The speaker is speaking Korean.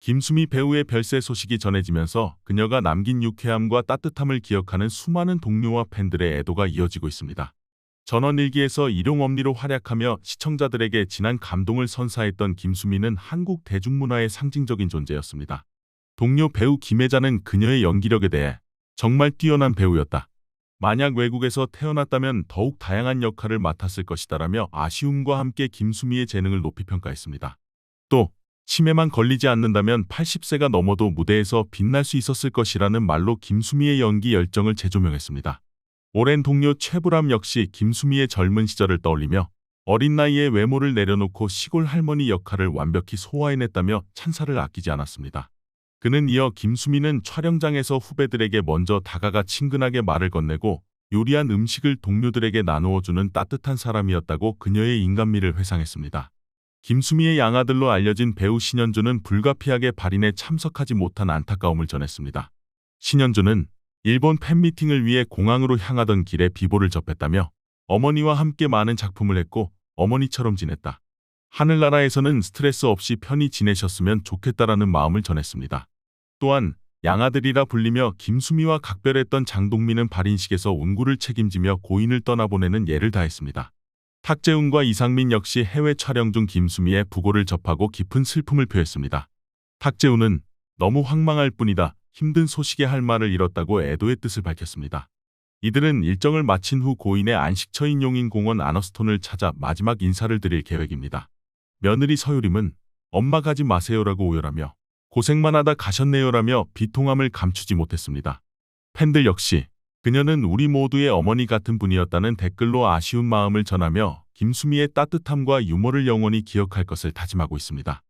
김수미 배우의 별세 소식이 전해지면서 그녀가 남긴 유쾌함과 따뜻함을 기억하는 수많은 동료와 팬들의 애도가 이어지고 있습니다. 전원일기에서 일용엄니로 활약하며 시청자들에게 진한 감동을 선사했던 김수미는 한국 대중문화의 상징적인 존재였습니다. 동료 배우 김혜자는 그녀의 연기력에 대해 정말 뛰어난 배우였다. 만약 외국에서 태어났다면 더욱 다양한 역할을 맡았을 것이다라며 아쉬움과 함께 김수미의 재능을 높이 평가했습니다. 또 치매만 걸리지 않는다면 80세가 넘어도 무대에서 빛날 수 있었을 것이라는 말로 김수미의 연기 열정을 재조명했습니다. 오랜 동료 최불암 역시 김수미의 젊은 시절을 떠올리며 어린 나이에 외모를 내려놓고 시골 할머니 역할을 완벽히 소화해냈다며 찬사를 아끼지 않았습니다. 그는 이어 김수미는 촬영장에서 후배들에게 먼저 다가가 친근하게 말을 건네고 요리한 음식을 동료들에게 나누어주는 따뜻한 사람이었다고 그녀의 인간미를 회상했습니다. 김수미의 양아들로 알려진 배우 신현주는 불가피하게 발인에 참석하지 못한 안타까움을 전했습니다. 신현주는 일본 팬미팅을 위해 공항으로 향하던 길에 비보를 접했다며 어머니와 함께 많은 작품을 했고 어머니처럼 지냈다. 하늘나라에서는 스트레스 없이 편히 지내셨으면 좋겠다라는 마음을 전했습니다. 또한 양아들이라 불리며 김수미와 각별했던 장동민은 발인식에서 운구를 책임지며 고인을 떠나보내는 예를 다했습니다. 탁재훈과 이상민 역시 해외 촬영 중 김수미의 부고를 접하고 깊은 슬픔을 표했습니다. 탁재훈은 너무 황망할 뿐이다. 힘든 소식에 할 말을 잃었다고 애도의 뜻을 밝혔습니다. 이들은 일정을 마친 후 고인의 안식처인 용인공원 아너스톤을 찾아 마지막 인사를 드릴 계획입니다. 며느리 서유림은 엄마 가지 마세요라고 오열하며 고생만 하다 가셨네요라며 비통함을 감추지 못했습니다. 팬들 역시 그녀는 우리 모두의 어머니 같은 분이었다는 댓글로 아쉬운 마음을 전하며 김수미의 따뜻함과 유머를 영원히 기억할 것을 다짐하고 있습니다.